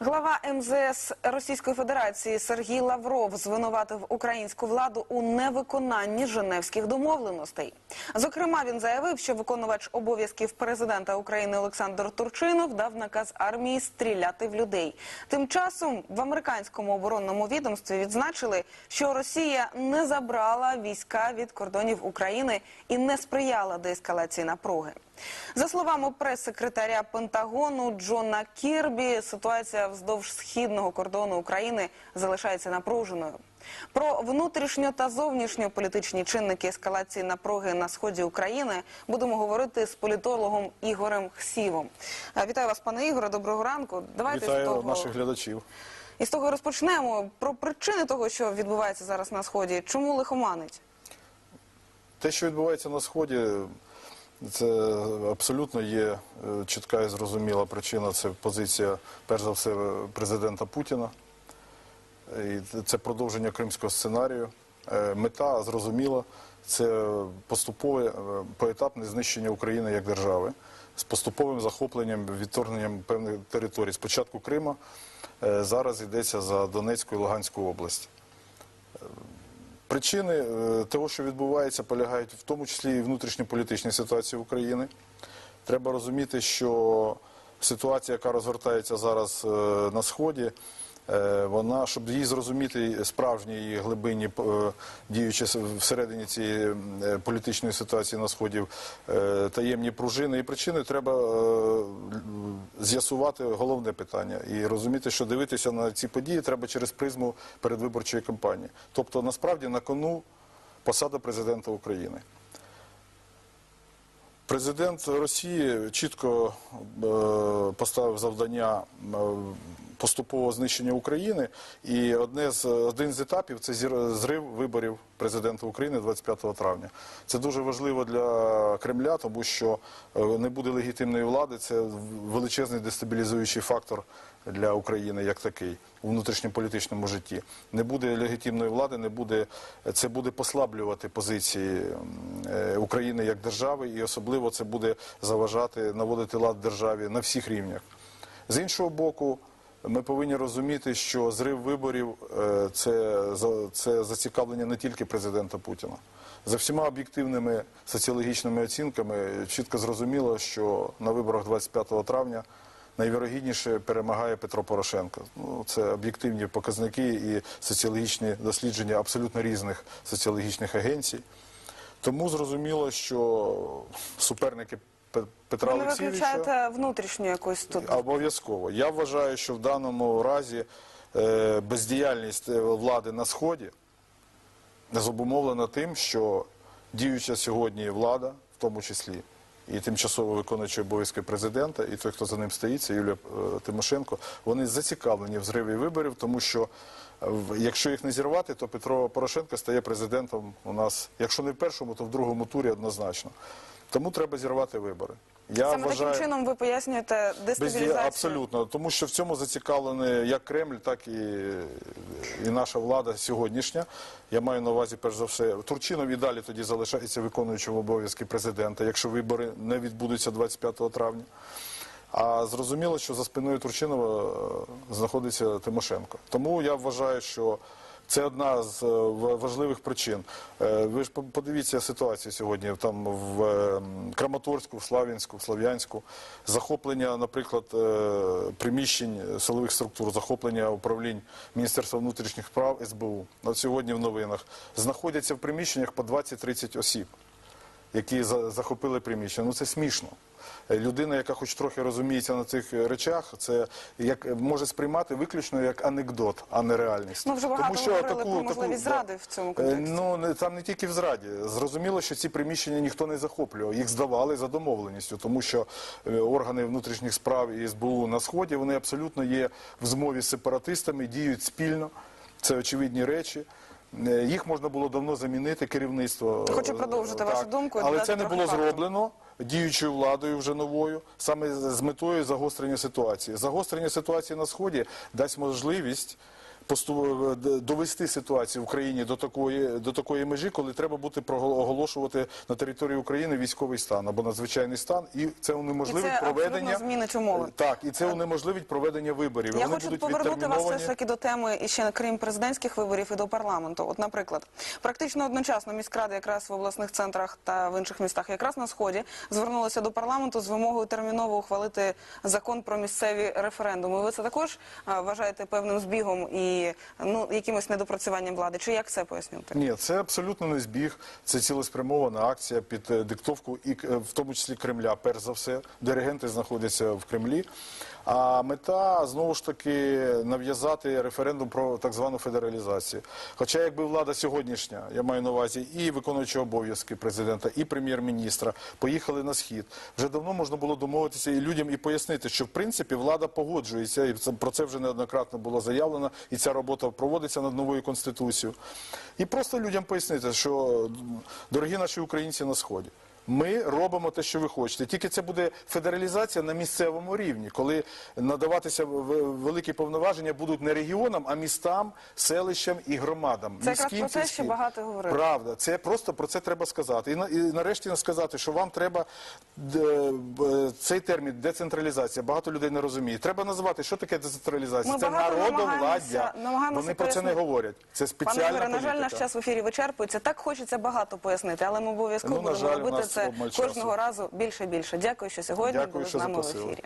Глава МЗС Російської Федерації Сергій Лавров звинуватив українську владу у невиконанні Женевських домовленостей. Зокрема, він заявив, що виконувач обов'язків президента України Олександр Турчинов дав наказ армії стріляти в людей. Тим часом в американському оборонному відомстві відзначили, що Росія не забрала війська від кордонів України і не сприяла деескалації напруги. За словами прес-секретаря Пентагону Джона Кірбі, ситуація вздовж східного кордону України залишається напруженою. Про внутрішньо та зовнішньо політичні чинники ескалації напруги на сході України будемо говорити з політологом Ігорем Хсівом. Е, Вітаю вас, пане Ігоре. Доброго ранку. Давайте з того наших глядачів. і з того розпочнемо про причини того, що відбувається зараз на сході. Чому лихоманить? Те, що відбувається на сході, це абсолютно є е, чітка і зрозуміла причина. Це позиція, перш за все, президента Путіна. І це продовження кримського сценарію. Е, Мета зрозуміла, це поступове е, поетапне знищення України як держави з поступовим захопленням, відторгненням певних територій. Спочатку Крима, зараз йдеться за Донецьку і Луганську область. Причини е, того, що відбувається, полягають в тому числі і внутрішньополітичній ситуації України. Треба розуміти, що ситуація, яка розгортається зараз е, на сході, вона, щоб її зрозуміти справжній глибині, е, діючи всередині цієї е, політичної ситуації на сході, е, таємні пружини і причини, треба е, з'ясувати головне питання і розуміти, що дивитися на ці події треба через призму передвиборчої кампанії. Тобто, насправді на кону посада президента України. Президент Росії чітко е, поставив завдання е, поступового знищення України, і одне з один з етапів це зрив виборів президента України 25 травня. Це дуже важливо для Кремля, тому що е, не буде легітимної влади. Це величезний дестабілізуючий фактор для України як такий у внутрішньополітичному житті. Не буде легітимної влади, не буде це буде послаблювати позиції е, України як держави, і особливо це буде заважати наводити лад державі на всіх рівнях. З іншого боку, ми повинні розуміти, що зрив виборів е, це, це зацікавлення не тільки президента Путіна. За всіма об'єктивними соціологічними оцінками чітко зрозуміло, що на виборах 25 травня найвірогідніше перемагає Петро Порошенко. Ну, це об'єктивні показники і соціологічні дослідження абсолютно різних соціологічних агенцій. Тому зрозуміло, що суперники Пе- Петра Ви не Олексійовича... виключаєте внутрішню якусь тут Обов'язково. Я вважаю, що в даному разі е, бездіяльність е, влади на Сході зобумовлена тим, що діюча сьогодні влада, в тому числі і тимчасово виконуючий обов'язки президента, і той, хто за ним стоїть, це Юлія е, Тимошенко, вони зацікавлені в зриві виборів, тому що е, в- якщо їх не зірвати, то Петро Порошенко стає президентом у нас, якщо не в першому, то в другому турі однозначно. Тому треба зірвати вибори. Я саме таким чином ви пояснюєте дестабілізацію. Абсолютно, тому що в цьому зацікавлений як Кремль, так і, і наша влада сьогоднішня. Я маю на увазі, перш за все, Турчинов і далі тоді залишається виконуючим обов'язки президента, якщо вибори не відбудуться 25 травня. А зрозуміло, що за спиною Турчинова е, знаходиться Тимошенко. Тому я вважаю, що це одна з е, важливих причин. Е, Ви ж по- подивіться ситуацію сьогодні там в е, Краматорську, в Слав'янську, в Слов'янську. Захоплення, наприклад, приміщень силових структур, захоплення управлінь Міністерства внутрішніх справ СБУ. От сьогодні в новинах знаходяться в приміщеннях по 20-30 осіб які за- захопили приміщення. Ну це смішно. Людина, яка хоч трохи розуміється на цих речах, це як може сприймати виключно як анекдот, а не реальність. Ми вже багато говорили про можливість зради в цьому Е, контексті. Ну не- там не тільки в зраді. Зрозуміло, що ці приміщення ніхто не захоплював. Їх здавали за домовленістю, тому що е, органи внутрішніх справ і СБУ на сході вони абсолютно є в змові з сепаратистами, діють спільно. Це очевидні речі. Е, Їх можна було давно замінити керівництво. Хочу продовжити Е, вашу думку Але це не було фактів. зроблено діючою владою вже новою, саме з метою загострення ситуації. Загострення ситуації на сході дасть можливість довести ситуацію в країні до такої, до такої межі, коли треба буде проголо- оголошувати на території України військовий стан або надзвичайний стан, і це унеможливить І це проведення змінить умови. Так, і це унеможливить проведення виборів. Я Вони хочу повернути вас все ж таки до теми і ще крім президентських виборів і до парламенту. От, наприклад, практично одночасно міськради якраз в обласних центрах та в інших містах, якраз на сході, звернулися до парламенту з вимогою терміново ухвалити закон про місцеві референдуми. Ви це також вважаєте певним збігом і ну якимось недопрацюванням влади? Чи як це пояснювати? Ні, це абсолютно не збіг. Це цілеспрямована акція під е, диктовку, і е, в тому числі Кремля, перш за все. Диригенти знаходяться в Кремлі. А мета знову ж таки нав'язати референдум про так звану федералізацію. Хоча, якби влада сьогоднішня, я маю на увазі і виконуючі обов'язки президента, і прем'єр-міністра поїхали на схід, вже давно можна було домовитися і людям і пояснити, що в принципі влада погоджується, і про це вже неоднократно було заявлено, і ця робота проводиться над новою конституцією. І просто людям пояснити, що дорогі наші українці на сході. Ми робимо те, що ви хочете. Тільки це буде федералізація на місцевому рівні, коли надаватися великі повноваження будуть не регіонам, а містам, селищам і громадам. Це якраз про те, що багато говорили. Правда, це просто про це треба сказати. І, на- і нарешті сказати, що вам треба е, цей термін децентралізація. Багато людей не розуміє. Треба називати, що таке децентралізація. Ми це народовладдя. Вони про це не говорять. Це Пане спеціальна Ігоре, на жаль, наш час в ефірі вичерпується. Так хочеться багато пояснити, але ми обов'язково Ну, будемо робити це кожного разу більше і більше. Дякую, що сьогодні Дякую, були що з нами в ефірі.